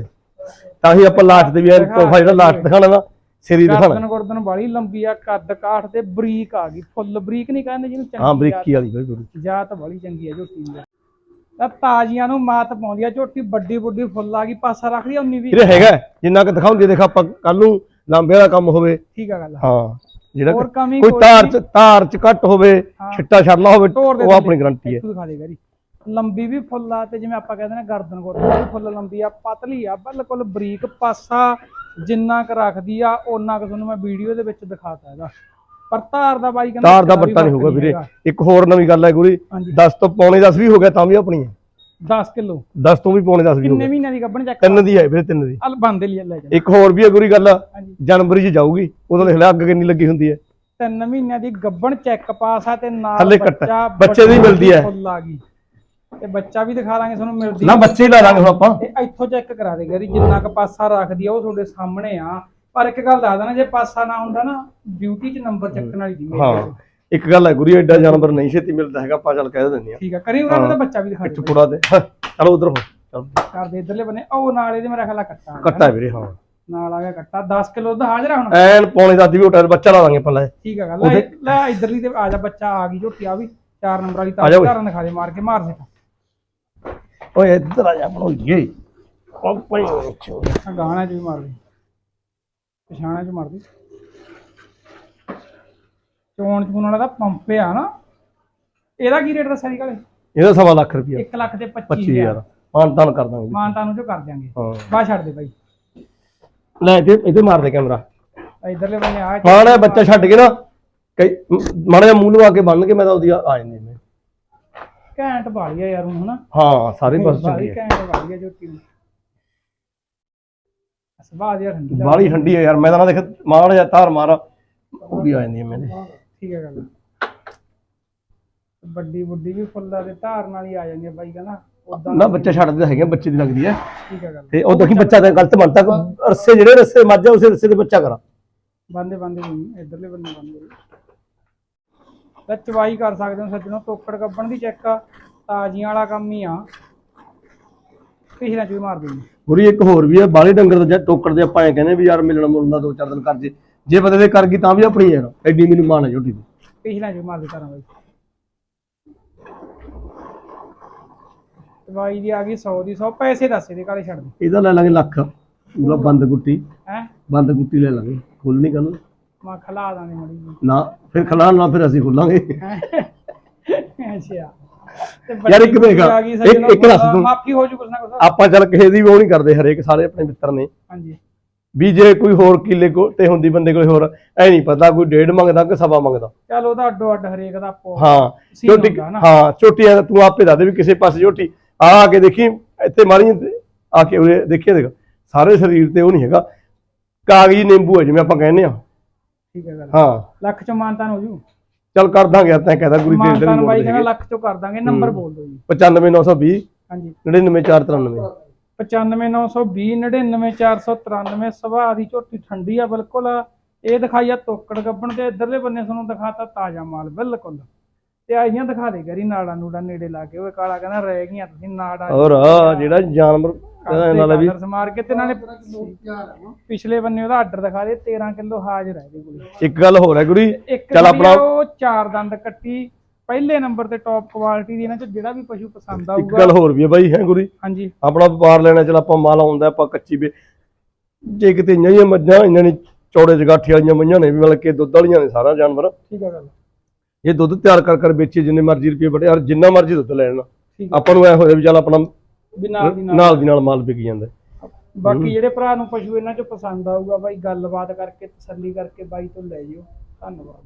ਤਾਂ ਹੀ ਆਪਾਂ ਲਾਸਟ ਦੇ ਵੀ ਤੋਹਫਾ ਜਿਹੜਾ ਲਾਸਟ ਦਿਖਾਣਾ ਨਾ ਸਰੀ ਦਿਖਾਣਾ ਗਰਦਨ ਗੁਰਦਨ ਵਾਲੀ ਲੰਬੀ ਆ ਕੱਦ ਕਾਠ ਤੇ ਬਰੀਕ ਆ ਗਈ ਫੁੱਲ ਬਰੀਕ ਨਹੀਂ ਕਹਿੰਦੇ ਜਿਹਨੂੰ ਹਾਂ ਚੰਗੀ ਬਰੀਕੀ ਵਾਲੀ ਬਾਈ ਗੁਰੂ ਜਾਤ- ਵਾਲੀ ਚੰਗੀ ਆ ਝੋਟੀ ਦੀ। ਤਾਂ ਤਾਜ਼ੀਆਂ ਨੂੰ ਮਾਤ ਪਾਉਂਦੀ ਆ ਝੋਟੀ ਵੱਡੀ ਵੱਡੀ ਫੁੱਲ ਆ ਗਈ ਪਾਸਾ ਰੱਖਦੀ ਆ ਉਨੀ ਵੀ ਵੀਰੇ ਹੈਗਾ ਹੈ, ਜਿੰਨਾ ਕਿ ਦਿਖਾਉਂਦੇ ਦੇਖ ਆਪਾਂ ਕੱਲ ਨੂੰ ਲਾਂਬੇ ਵਾਲਾ ਕੰਮ ਹੋਵੇ। ਠੀਕ ਆ ਗੱਲ ਹਾਂ। ਜਿਹੜਾ ਹੋਰ ਕਮੀ ਕੋਈ ਤਾਰ ਚ ਤਾਰ ਚ ਕੱਟ ਹੋਵੇ। ਛਿੱਟਾ ਛੜਨਾ ਹੋਵੇ ਉਹ। ਆਪਣੀ ਗਾਰੰਟੀ ਹੈ। ਇੱਥੋਂ ਦਿਖਾ ਦੇ ਗਰੀ ਲੰਬੀ ਵੀ ਫੁੱਲ ਆ ਤੇ ਜਿਵੇਂ ਆਪਾਂ ਕਹਿੰਦੇ ਨੇ ਗਰਦਨ ਵੀ ਫੁੱਲ ਲੰਬੀ ਆ ਪਤਲੀ ਆ ਬਿਲਕੁਲ ਬਰੀਕ ਪਾਸਾ ਜਿੰਨਾ ਕੁ ਰੱਖਦੀ ਆ ਓਨਾ ਕੁ ਤੁਹਾਨੂੰ ਮੈਂ ਵੀਡੀਓ ਦੇ ਵਿੱਚ ਦਿਖਾਤਾ ਇਹਦਾ। ਪਰ ਧਾਰ ਦਾ ਬਾਈ ਕਹਿੰਦਾ ਤਾਰ ਦਾ ਬੱਟਾ ਨਹੀਂ ਹੋਊਗਾ ਵੀਰੇ। ਇੱਕ ਹੋਰ ਨਵੀਂ ਗੱਲ ਹੈ ਗੁਰੀ ਹਾਂਜੀ। 10 ਤੋਂ ਪੌਣੇ 10 ਵੀ ਹੋ ਗਿਆ ਤਾਂ ਵੀ ਆਪਣੀ ਹੈ। 10 ਕਿਲੋ। 10 ਤੋਂ ਵੀ ਪੌਣੇ 10 ਵੀ ਕਿੰਨੇ ਮਹੀਨਿਆਂ ਦੀ ਗੱਭਣ ਚੱਕ ਤਿੰਨ ਦੀ ਹੈ ਵੀਰੇ ਤਿੰਨ ਦੀ। ਅਲ ਬੰਦੇ ਲਈ ਲੈ ਜਾ। ਇੱਕ ਹੋਰ ਵੀ ਹੈ ਗੁਰੀ ਗੱਲ। ਹਾਂਜੀ। ਜਨਵਰੀ 'ਚ ਜਾਊਗੀ। ਉਦੋਂ ਲਿਖ ਲਿਆ ਅੱਗ ਕਿੰਨੀ ਲੱਗੀ ਹੁੰਦੀ ਹੈ। ਤਿੰਨ ਮਹੀਨਿਆਂ ਦੀ ਗੱਭਣ ਚੈੱਕ ਪਾਸ ਆ ਤੇ ਨਾਲ ਕੱਟਾ। ਬੱਚਾ ਬੱਚੇ ਦੀ ਮਿਲਦੀ ਹੈ। ਫੁੱਲ ਆ ਗਈ। ਤੇ ਬੱਚਾ ਵੀ ਦਿਖਾ ਦਾਂਗੇ ਤੁਹਾਨੂੰ ਮਿਲਦੀ ਨਾ ਬੱਚੇ ਹੀ ਲਾ ਲਾਂਗੇ ਹੁਣ ਆਪਾਂ। ਤੇ ਇੱਥੋਂ ਚੈੱਕ ਕਰਾ ਦੇ ਗਰੀ ਜਿੰਨਾ ਕ ਪਾਸਾ ਰੱਖਦੀ ਆ ਉਹ ਤੁਹਾਡੇ ਸਾਹਮਣੇ ਆ। ਪਰ ਇੱਕ ਗੱਲ ਦੱਸ ਦੇਣਾ ਜੇ ਪਾਸਾ ਨਾ ਹੁੰਦਾ ਨਾ ਬਿਊਟੀ 'ਚ ਨੰਬਰ ਚੱਕਣ ਵਾਲੀ ਦੀ ਹਾਂ। ਇੱਕ ਗੱਲ ਹੈ ਗੁਰੀ ਐਡਾ ਜਾਨਵਰ ਨਹੀਂ ਛੇਤੀ ਮਿਲਦਾ ਹੈਗਾ ਆਪਾਂ ਚੱਲ ਕਹਿ ਦਿੰਦੇ ਆ ਠੀਕ ਆ ਕਰੀ ਉਹਨਾਂ ਦਾ ਬੱਚਾ ਵੀ ਦਿਖਾ ਦੇ ਪੁੜਾ ਦੇ ਚਲੋ ਉਧਰ ਹੋ ਚੱਲ। ਕਰਦੇ ਇਧਰਲੇ ਬੰਨੇ ਉਹ ਨਾਲ ਇਹਦੇ ਮੇਰਾ ਖਿਆਲ ਆ ਕੱਟਾ। ਕੱਟਾ ਵੀਰੇ ਹਾਂ। ਨਾਲ ਆ ਗਿਆ ਕੱਟਾ 10 ਕਿਲੋ ਦਾ ਹਾਜ਼ਰ ਹੁਣ? ਐਨ ਪੌਣੇ 10 ਦੀ ਵੀ ਉਟਾ ਬੱਚਾ ਲਾ ਦਾਂਗੇ ਆਪਾਂ ਲੈ। ਠੀਕ ਆ ਗੱਲ ਲੈ ਇਧਰਲੀ ਤੇ ਆ ਜਾ ਬੱਚਾ ਆ ਗਈ ਝੋਟੀ ਆ ਵੀ 4 ਨੰਬਰ ਵਾਲੀ ਤਾਂ ਜਾ। ਘਰਾਂ ਦਿਖਾ ਦੇ ਮਾਰ ਕੇ ਮਾਰ ਦੇ। ਓਏ ਇੱਧਰ ਆ ਜਾ ਬਣਾਈਏ। ਉਹ ਪਈ ਗਾਣਾ ਵੀ ਮਾਰ ਦੇ। ਪਛਾਣਾ ਚ ਮਾਰ ਦੇ। ਚੋਣ ਚੂਣ ਵਾਲਾ ਤਾਂ ਪੰਪ ਆ ਨਾ। ਇਹਦਾ ਕੀ ਰੇਟ ਦੱਸਿਆ ਸੀ ਕਾਲੇ? ਇਹਦਾ ਸਵਾ ਲੱਖ ਰੁਪਇਆ। 1 ਲੱਖ ਤੇ 25000 25000 ਮਾਨ ਤਾਨ ਕਰ ਦਾਂਗੇ ਮਾਨਤਾ ਨੂੰ ਜੋ ਕਰ ਦਿਆਂਗੇ। ਹਾਂ। ਛੱਡ ਦੇ ਬਾਈ। ਲੈ ਇਹਦੇ ਇਹਦੇ ਮਾਰ ਦੇ ਕੈਮਰਾ। ਇਧਰਲੇ ਬੰਨੇ ਆ। ਮਾੜਾ ਜਿਹਾ ਬੱਚਾ ਛੱਡ ਕੇ ਨਾ। ਕਈ ਮਾੜਾ ਜਿਹਾ ਮੂੰਹ ਲਵਾ ਕੇ ਬੰਨ ਕੇ ਮੈਂ ਤਾਂ ਉਹਦੀ ਆ ਆ ਜਾਂਦੀ ਮੈਂ। ਘੈਂਟ ਆ ਯਾਰ ਹੁਣ ਹਨਾ। ਹਾਂ ਸਾਰੇ ਪਾਸੇ ਚੰਗੀ ਬਾਲੀ ਹੈ ਘੈਂਟ ਆ ਝੋਟੀ ਨੂੰ ਸੁਭਾਅ ਜਿਹਾ ਠੰਡੀ ਲੱਗਦੀ। ਬਾਹਲੀ ਠੰਡੀ ਹੈ ਯਾਰ ਮੈਂ ਤਾਂ ਨਾ ਦੇਖ ਮਾਰ ਜਾਂ ਧਾਰ ਮਾਰ ਉਹ ਵੀ ਆ ਜਾਂਦੀ ਹੈ ਮੇਰੇ। ਠੀਕ ਹੈ ਗੱਲ। ਵੱਡੀ ਵੱਡੀ ਵੀ ਫੁੱਲਾਂ ਦੇ ਧਾਰ ਨਾਲ ਹੀ ਆ ਜਾਂਦੀ ਆ ਬਾਈ ਕਹਿੰਦਾ। ਉਦਾਂ ਨਾ ਬੱਚਾ ਛੱਡਦੇ ਹੈਗੇ ਬੱਚੇ ਦੀ ਲੱਗਦੀ ਹੈ। ਠੀਕ ਹੈ ਗੱਲ। ਤੇ ਉਹ ਦੇਖੀ ਬੱਚਾ ਤਾਂ ਗਲਤ ਬਣਤਾ ਰੱਸੇ ਜਿਹੜੇ ਰੱਸੇ ਮੱਝ ਆ ਉਸੇ ਰੱਸੇ ਤੇ ਬੱਚਾ ਕਰਾ। ਬੰਦੇ ਬੰਦੇ ਨਹੀਂ ਇਧਰਲੇ ਬੰਦੇ ਬੰਦੇ ਤਾਂ ਚਵਾਈ ਕਰ ਸਕਦੇ ਹੋ ਸੱਜਣੋ ਤੋਕੜ ਕੱਪਣ ਦੀ ਚੈੱਕ ਤਾਜ਼ੀਆਂ ਵਾਲਾ ਕੰਮ ਹੀ ਆ। ਪਿਛਲਾ ਚੂਈ ਮਾਰ ਦੇਣੀ ਗੁਰੀ ਇੱਕ ਹੋਰ ਵੀ ਹੈ ਬਾਲੇ ਡੰਗਰ ਦਾ ਜਾਂ ਟੋਕੜ ਦੇ ਆਪਾਂ ਐ ਕਹਿੰਦੇ ਵੀ ਯਾਰ ਮਿਲਣ ਮੁਲਣ ਦਾ ਦੋ ਚਾਰ ਦਿਨ ਕਰ ਜੇ। ਜੇ ਬੰਦੇ ਦੇ ਕਰ ਗਈ ਤਾਂ ਵੀ ਆਪਣੀ ਯਾਰ ਐਡੀ ਮੈਨੂੰ ਮਾਣ ਹੈ ਝੋਟੀ ਦੀ। ਪਿਛਲਾ ਚੂਈ ਮਾਰ ਦੇ ਕਰਾਂ ਬਾਈ। ਚਵਾਈ ਦੀ ਆ ਗਈ 100 ਦੀ 100 ਪੈਸੇ ਦੱਸੇ ਦੇ ਕਾਲੇ ਛੱਡ ਦੇ। ਇਹਦਾ ਲੈ ਲਾਂਗੇ ਲੱਖ ਪੂਰਾ ਬੰਦ ਗੁੱਟੀ। ਹੈ? ਬੰਦ ਗੁੱਟੀ ਲੈ ਲਾਂਗੇ ਖੁੱਲ ਨਹੀਂ ਕੱਲ ਮੈਂ ਖਲਾ ਦਾਂਗੇ ਮੜੀ ਜੀ ਨਾ ਫਿਰ ਖਲਾ ਨਾ ਫਿਰ ਅਸੀਂ ਖੁੱਲਾਂਗੇ। ਅੱਛਾ। ਯਾਰ ਇੱਕ ਦੇਖ, ਇੱਕ- ਇੱਕ ਦੱਸ ਤੂੰ। ਮਾਫੀ ਹੋ ਜੂ ਕੁਛ ਨਾ ਕੁਛ। ਆਪਾਂ ਚੱਲ ਕਿਸੇ ਦੀ ਵੀ ਉਹ ਨਹੀਂ ਕਰਦੇ ਹਰੇਕ ਸਾਰੇ ਆਪਣੇ ਮਿੱਤਰ ਨੇ। ਹਾਂਜੀ। ਵੀ ਜੇ ਕੋਈ ਹੋਰ ਕਿੱਲੇ ਕੋ ਤੇ ਹੁੰਦੀ ਬੰਦੇ ਕੋਈ ਹੋਰ ਐ ਨਹੀਂ ਪਤਾ ਕੋਈ ਡੇਢ ਮੰਗਦਾ ਕਿ ਸਵਾ ਮੰਗਦਾ। ਚਲ ਉਹਦਾ ਅੱਡੋ ਅੱਡ ਹਰੇਕ ਦਾ ਆਪੋ ਹਾਂ ਸੀਨ ਝੋਟੀ ਹੁੰਦਾ ਨਾ। ਹਾਂ ਝੋਟੀ ਐ ਤੂੰ ਆਪੇ ਦੱਸ ਦੇ ਵੀ ਕਿਸੇ ਪਾਸੇ ਝੋਟੀ। ਆ ਆ ਕੇ ਦੇਖੀ ਇੱਥੇ ਮਾਰੀ ਆ ਕੇ ਉਰੇ ਦੇਖੀ ਦੇਖ ਸਾਰੇ ਸਰੀਰ ਤੇ ਉਹ ਨਹੀਂ ਹੈਗਾ। ਕਾਗਜ਼ੀ ਨਿੰਬੂ ਹੈ ਜਿਵੇਂ ਆਪਾਂ ਕਹਿੰਦੇ ਆ। ਠੀਕ ਹੈ ਗੱਲ। ਹਾਂ। ਲੱਖ ਚ ਮਾਨਤਾਨ ਹੋ ਜੂ। ਚੱਲ ਕਰ ਦਾਂਗੇ ਯਾਰ ਤੈਂ ਕਹਿਦਾ ਗੁਰੀ ਤੇਰੇ ਮਾਨਤਾਨ ਬਾਈ ਕਹਿੰਦਾ ਲੱਖ ਚੋਂ ਕਰ ਦਾਂਗੇ ਨੰਬਰ ਬੋਲ ਦਿਓ ਜੀ। 95920 ਹਾਂਜੀ। 99493 95920 99493 ਸੁਭਾਅ ਦੀ ਝੋਟੀ ਠੰਡੀ ਆ ਬਿਲਕੁਲ। ਇਹ ਦਿਖਾਈ ਆ ਤੋਕੜ ਗੱਬਣ ਤੇ ਇਧਰਲੇ ਬੰਨੇ ਤੁਹਾਨੂੰ ਦਿਖਾਤਾ ਤਾਜ਼ਾ ਮਾਲ ਬਿਲਕੁਲ। ਤੇ ਆਈਆਂ ਦਿਖਾ ਦੇ ਗਰੀ ਨਾੜਾ ਨੂੜਾ ਨੇੜੇ ਲਾ ਕੇ ਉਹ ਕਾਲਾ ਕਹਿੰਦਾ ਰਹਿ ਗਈਆਂ ਤੁਸੀਂ ਨਾੜਾ ਔਰ ਆਹ ਜਿਹੜਾ ਜਾਨਵਰ ਇਹਦਾ ਨਾਲ ਵੀ। ਕਲਰਸ ਮਾਰ ਕੇ ਤੇ ਨਾਲੇ ਪਿਛਲੇ ਬੰਨੇ ਉਹਦਾ ਆਰਡਰ ਦਿਖਾ ਦੇ 13 ਕਿਲੋ ਹਾਜ਼ਰ ਹੈ ਇਹਦੇ ਕੋਲ ਇੱਕ ਗੱਲ ਹੋਰ ਹੈ ਗੁਰੀ ਇੱਕ ਚੱਲ ਆਪਣਾ ਉਹ ਚਾਰ ਦੰਦ ਕੱਟੀ ਪਹਿਲੇ ਨੰਬਰ ਤੇ ਟੌਪ ਕੁਆਲਿਟੀ ਦੀ ਇਹਨਾਂ ਚ ਜਿਹੜਾ ਵੀ ਪਸ਼ੂ ਪਸੰਦ ਇੱਕ ਆਊਗਾ। ਗੱਲ ਹੋਰ ਵੀ ਹੈ ਬਾਈ ਹੈ ਗੁਰੀ? ਹਾਂਜੀ। ਆਪਣਾ ਵਪਾਰ ਲੈਣਾ ਚਲ ਆਪਾਂ ਮਾਲ ਆਉਂਦਾ ਆਪਾਂ ਕੱਚੀ ਵੇ ਜੇ ਕਿਤੇ ਇੰਨੀਆਂ ਹੀ ਮੱਝਾਂ ਇੰਨਾਂ ਨੇ ਚੌੜੇ ਜਗਾਠੀ ਵਾਲੀਆਂ ਮੱਝਾਂ ਨੇ ਵੀ ਮਤਲਬ ਕਿ ਦੁੱਧ ਵਾਲੀਆਂ ਨੇ ਸਾਰਾ ਜਾਨਵਰ। ਠੀਕ ਹੈ ਗੱਲ। ਇਹ ਦੁੱਧ ਤਿਆਰ ਕਰ ਕਰ ਵੇਚੀ ਜਿੰਨੇ ਮਰਜ਼ੀ ਰੁਪਏ ਬੜੇ ਔਰ ਜਿੰਨਾ ਮਰਜ਼ੀ ਦੁੱਧ ਲੈਣ। ਠੀਕ ਹੈ ਆਪਾਂ ਨੂੰ ਐ ਹੋਇਆ ਵੀ ਚੱਲ ਆਪਣਾ ਵੀ ਨਾਲ ਦੀ ਨਾਲ। ਨਾਲ ਦੀ ਨਾਲ ਮਾਲ ਵਿਕ ਜਾਂਦਾ। ਬਾਕੀ ਜਿਹੜੇ ਭਰਾ ਨੂੰ ਪਸ਼ੂ ਇਹਨਾਂ ਚ ਪਸੰਦ ਆਊਗਾ ਬਾਈ ਗੱਲਬਾਤ ਕਰਕੇ ਤਸੱਲੀ ਕਰਕੇ ਬਾਈ ਤੋਂ ਲੈ ਜਿਓ। ਧੰਨਵਾਦ।